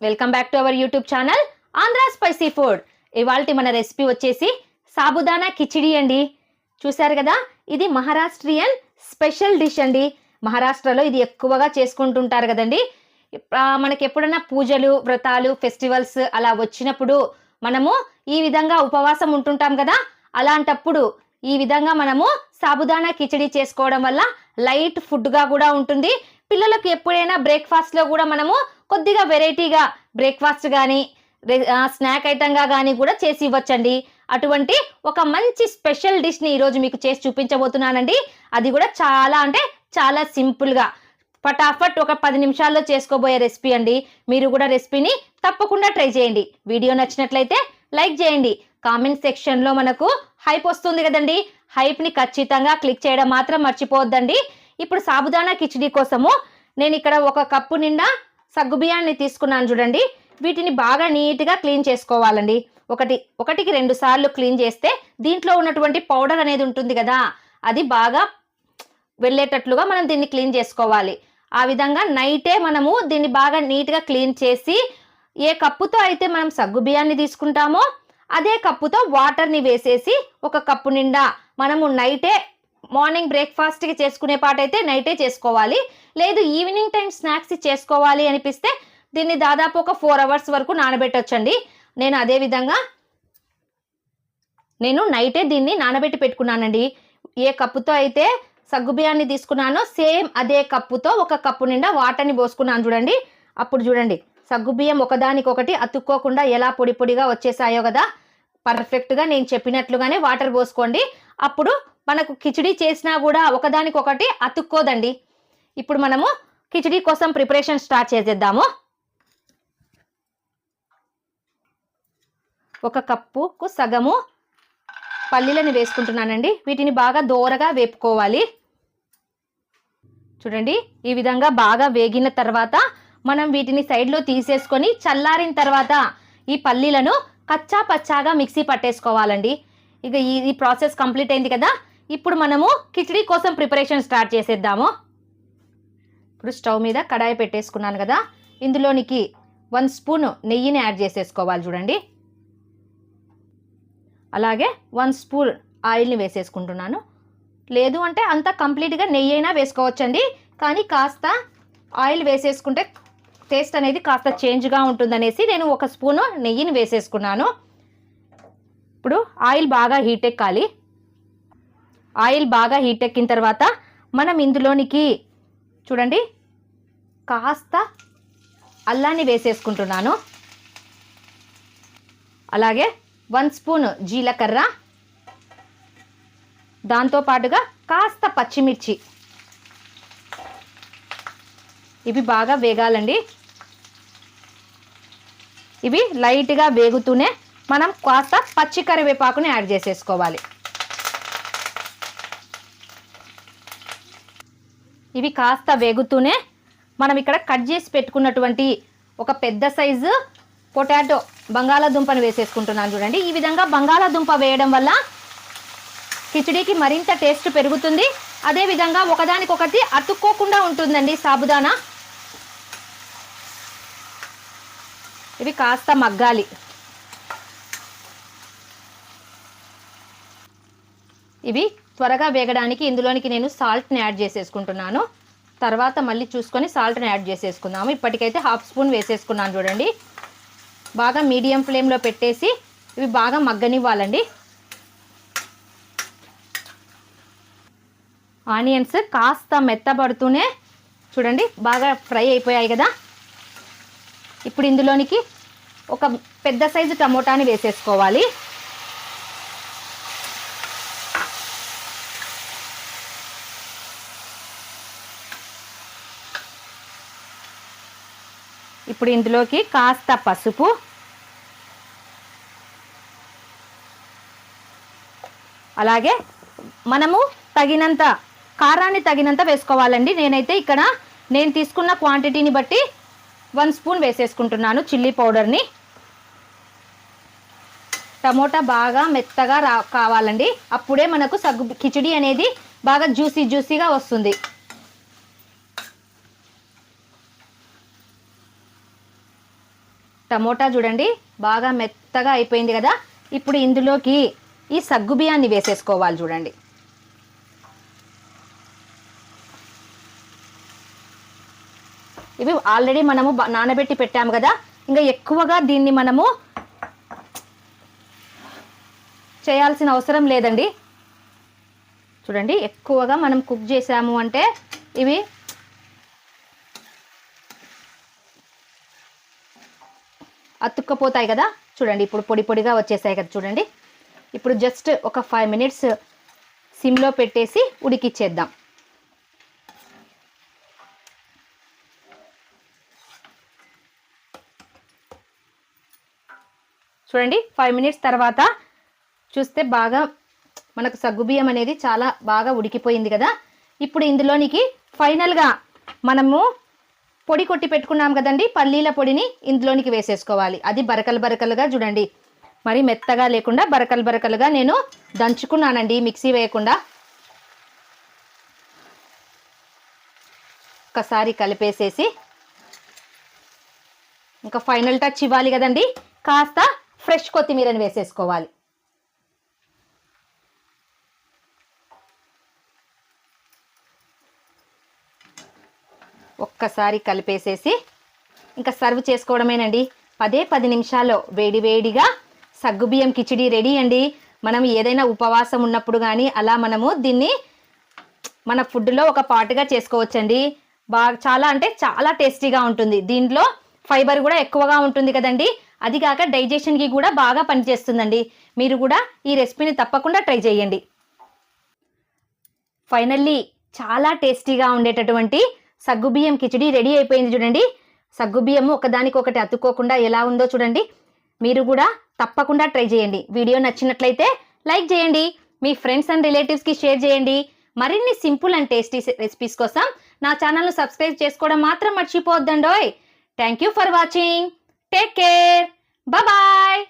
Welcome back to our YouTube channel Andhra spicy food ఇవాళ మన recipe వచ్చేసి సాబుదానా కిచిడి అండి. చూశారు కదా? ఇది మహారాష్ట్రియన్ స్పెషల్ డిష్ అండి. మహారాష్ట్రలో ఇది ఎక్కువగా చేసుకుంటుంటారు కదండి. మనకి ఎప్పుడైనా పూజలు వ్రతాలు ఫెస్టివల్స్ అలా వచ్చినప్పుడు మనము ఈ విధంగా ఉపవాసం ఉంటుంటాం కదా? అలాంటప్పుడు ఈ విధంగా మనము సాబుదానా కిచడి చేసుకోవడం వల్ల లైట్ ఫుడ్గా కూడా ఉంటుంది. పిల్లలకు ఎప్పుడైనా బ్రేక్ఫాస్ట్లో కూడా మనము కొద్దిగా వెరైటీగా బ్రేక్ఫాస్ట్ కానీ స్నాక్ ఐటంగా కానీ కూడా చేసి ఇవ్వచ్చండి. అటువంటి ఒక మంచి స్పెషల్ డిష్ని ఈరోజు మీకు చేసి చూపించబోతున్నానండి. అది కూడా చాలా అంటే చాలా సింపుల్గా ఫటాఫట్ ఒక పది నిమిషాల్లో చేసుకోబోయే రెసిపీ అండి. మీరు కూడా రెసిపీని తప్పకుండా ట్రై చేయండి. వీడియో నచ్చినట్లయితే లైక్ చేయండి. కామెంట్ సెక్షన్లో మనకు హైప్ వస్తుంది కదండి. హైప్ని ఖచ్చితంగా క్లిక్ చేయడం మాత్రం మర్చిపోవద్దండి. ఇప్పుడు సాబుదానా కిచిడి కోసము నేను ఇక్కడ ఒక కప్పు నిండా సగ్గుబియ్యాన్ని తీసుకున్నాను చూడండి. వీటిని బాగా నీట్గా క్లీన్ చేసుకోవాలండి. ఒకటి ఒకటికి రెండు సార్లు క్లీన్ చేస్తే దీంట్లో ఉన్నటువంటి పౌడర్ అనేది ఉంటుంది కదా అది బాగా వెళ్ళేటట్లుగా మనం దీన్ని క్లీన్ చేసుకోవాలి. ఆ విధంగా నైటే మనము దీన్ని బాగా నీట్గా క్లీన్ చేసి ఏ కప్పుతో అయితే మనం సగ్గు బియ్యాన్ని తీసుకుంటామో అదే కప్పుతో వాటర్ని వేసేసి ఒక కప్పు నిండా మనము నైటే మార్నింగ్ బ్రేక్ఫాస్ట్కి చేసుకునే పాటైతే నైటే చేసుకోవాలి. లేదు ఈవినింగ్ టైం స్నాక్స్ చేసుకోవాలి అనిపిస్తే దీన్ని దాదాపు ఒక ఫోర్ అవర్స్ వరకు నానబెట్టొచ్చండి. నేను అదే విధంగా నేను నైటే దీన్ని నానబెట్టి పెట్టుకున్నానండి. ఏ కప్పుతో అయితే సగ్గుబియ్యాన్ని తీసుకున్నానో సేమ్ అదే కప్పుతో ఒక కప్పు నిండా వాటర్ని పోసుకున్నాను చూడండి. అప్పుడు చూడండి సగ్గుబియ్యం ఒకదానికొకటి అతుక్కోకుండా ఎలా పొడి పొడిగా వచ్చేసాయో కదా. పర్ఫెక్ట్గా నేను చెప్పినట్లుగానే వాటర్ పోసుకోండి. అప్పుడు మనకు కిచిడి చేసినా కూడా ఒకదానికొకటి అతుక్కోదండి. ఇప్పుడు మనము కిచిడి కోసం ప్రిపరేషన్ స్టార్ట్ చేసేద్దాము. ఒక కప్పుకు సగము పల్లీలను వేసుకుంటున్నానండి. వీటిని బాగా దోరగా వేపుకోవాలి. చూడండి ఈ విధంగా బాగా వేగిన తర్వాత మనం వీటిని సైడ్లో తీసేసుకొని చల్లారిన తర్వాత ఈ పల్లీలను కచ్చా పచ్చాగా మిక్సీ పట్టేసుకోవాలండి. ఇక ఈ ఈ ప్రాసెస్ కంప్లీట్ అయింది కదా. ఇప్పుడు మనము కిచడీ కోసం ప్రిపరేషన్ స్టార్ట్ చేసేద్దాము. ఇప్పుడు స్టవ్ మీద కడాయి పెట్టేసుకున్నాను కదా. ఇందులోనికి వన్ స్పూన్ నెయ్యిని యాడ్ చేసేసుకోవాలి చూడండి. అలాగే వన్ స్పూన్ ఆయిల్ని వేసేసుకుంటున్నాను. లేదు అంటే అంత కంప్లీట్గా నెయ్యి అయినా వేసుకోవచ్చండి. కానీ కాస్త ఆయిల్ వేసేసుకుంటే టేస్ట్ అనేది కాస్త చేంజ్గా ఉంటుందనేసి నేను ఒక స్పూను నెయ్యిని వేసేసుకున్నాను. ఇప్పుడు ఆయిల్ బాగా హీట్ ఎక్కాలి. ఆయిల్ బాగా హీట్ ఎక్కిన తర్వాత మనం ఇందులోనికి చూడండి కాస్త అల్లాన్ని వేసేసుకుంటున్నాను. అలాగే వన్ స్పూన్ జీలకర్ర దాంతో పాటుగా కాస్త పచ్చిమిర్చి. ఇవి బాగా వేగాలండి. ఇవి లైట్గా వేగుతూనే మనం కాస్త పచ్చి కరివేపాకుని యాడ్ చేసేసుకోవాలి. ఇవి కాస్త వేగుతూనే మనం ఇక్కడ కట్ చేసి పెట్టుకున్నటువంటి ఒక పెద్ద సైజు పొటాటో బంగాళాదుంపను వేసేసుకుంటున్నాను చూడండి. ఈ విధంగా బంగాళాదుంప వేయడం వల్ల కిచడీకి మరింత టేస్ట్ పెరుగుతుంది. అదేవిధంగా ఒకదానికొకటి అతుక్కోకుండా ఉంటుందండి సాబుదానా. ఇవి కాస్త మగ్గాలి. ఇవి త్వరగా వేగడానికి ఇందులోనికి నేను సాల్ట్ని యాడ్ చేసేసుకుంటున్నాను. తర్వాత మళ్ళీ చూసుకొని సాల్ట్ని యాడ్ చేసేసుకుందాము. ఇప్పటికైతే హాఫ్ స్పూన్ వేసేసుకున్నాను చూడండి. బాగా మీడియం ఫ్లేమ్లో పెట్టేసి ఇవి బాగా మగ్గనివ్వాలండి. ఆనియన్స్ కాస్త మెత్తబడుతూనే చూడండి బాగా ఫ్రై అయిపోయాయి కదా. ఇప్పుడు ఇందులోనికి ఒక పెద్ద సైజు టమోటాని వేసేసుకోవాలి. ఇప్పుడు ఇందులోకి కాస్త పసుపు. అలాగే మనము తగినంత కారాన్ని తగినంత వేసుకోవాలండి. నేనైతే ఇక్కడ నేను తీసుకున్న క్వాంటిటీని బట్టి వన్ స్పూన్ వేసేసుకుంటున్నాను చిల్లీ పౌడర్ని. టమోటా బాగా మెత్తగా రా కావాలండి. అప్పుడే మనకు సగ్గు కిచిడి అనేది బాగా జ్యూసీ జ్యూసీగా వస్తుంది. టమోటా చూడండి బాగా మెత్తగా అయిపోయింది కదా. ఇప్పుడు ఇందులోకి ఈ సగ్గు బియ్యాన్ని వేసేసుకోవాలి చూడండి. ఇవి ఆల్రెడీ మనము నానబెట్టి పెట్టాము కదా. ఇంకా ఎక్కువగా దీన్ని మనము చేయాల్సిన అవసరం లేదండి. చూడండి ఎక్కువగా మనం కుక్ చేసాము అంటే ఇవి అతుక్కపోతాయి కదా? చూడండి ఇప్పుడు పొడి పొడిగా వచ్చేసాయి కదా చూడండి. ఇప్పుడు జస్ట్ ఒక ఫైవ్ మినిట్స్ సిమ్లో పెట్టేసి ఉడికిచ్చేద్దాం. చూడండి ఫైవ్ మినిట్స్ తర్వాత చూస్తే బాగా మనకు సగ్గుబియ్యం అనేది చాలా బాగా ఉడికిపోయింది కదా? ఇప్పుడు ఇందులోనికి ఫైనల్గా మనము పొడి కొట్టి పెట్టుకున్నాం కదండి పల్లీల పొడిని ఇందులోనికి వేసేసుకోవాలి. అది బరకలు బరకలుగా చూడండి. మరి మెత్తగా లేకుండా బరకలు బరకలుగా నేను దంచుకున్నానండి మిక్సీ వేయకుండా. ఒకసారి కలిపేసేసి ఇంకా ఫైనల్ టచ్ ఇవ్వాలి కదండి కాస్త ఫ్రెష్ కొత్తిమీరని వేసేసుకోవాలి. ఒక్కసారి కలిపేసేసి ఇంకా సర్వ్ చేసుకోవడమేనండి. పదే పది నిమిషాల్లో వేడివేడిగా సగ్గుబియ్యం కిచిడి రెడీ అండి. మనం ఏదైనా ఉపవాసం ఉన్నప్పుడు కానీ అలా మనము దీన్ని మన ఫుడ్లో ఒక పార్ట్గా చేసుకోవచ్చండి. బాగా చాలా అంటే చాలా టేస్టీగా ఉంటుంది. దీంట్లో ఫైబర్ కూడా ఎక్కువగా ఉంటుంది కదండి. అది కాక డైజెషన్కి కూడా బాగా పనిచేస్తుందండి. మీరు కూడా ఈ రెసిపీని తప్పకుండా ట్రై చేయండి. ఫైనల్లీ చాలా టేస్టీగా ఉండేటటువంటి సగ్గుబియ్యం కిచిడి రెడీ అయిపోయింది చూడండి. సగ్గుబియ్యము ఒకదానికొకటి అతుక్కోకుండా ఎలా ఉందో చూడండి. మీరు కూడా తప్పకుండా ట్రై చేయండి. వీడియో నచ్చినట్లయితే లైక్ చేయండి. మీ ఫ్రెండ్స్ అండ్ రిలేటివ్స్కి షేర్ చేయండి. మరిన్ని సింపుల్ అండ్ టేస్టీ రెసిపీస్ కోసం నా ఛానల్ను సబ్స్క్రైబ్ చేసుకోవడం మాత్రం మర్చిపోవద్దండోయ్. Thank you for watching. Take care. Bye.